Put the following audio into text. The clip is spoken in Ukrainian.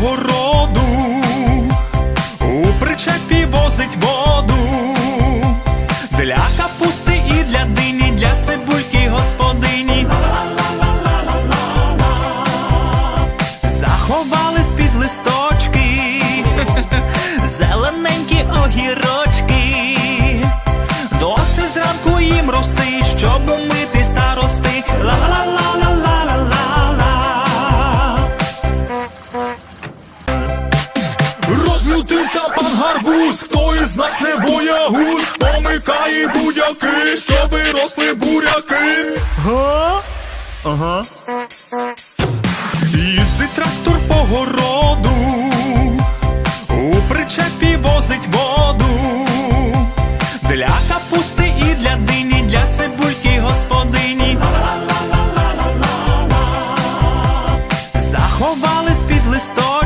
городу, у причепі возить воду. Для капусти і для дині, для цибульки господині. Заховались під листочки, зелененькі огірочки. Досить зранку їм роси, щоб умити Розлютився пан гарбуз, хто із нас не боягуз, помикає будяки, щоб виросли буряки. Га? Ага. Їздить трактор по городу, у причепі возить воду. Для капусти і для дині, для цибульки господині. Заховались під листочки.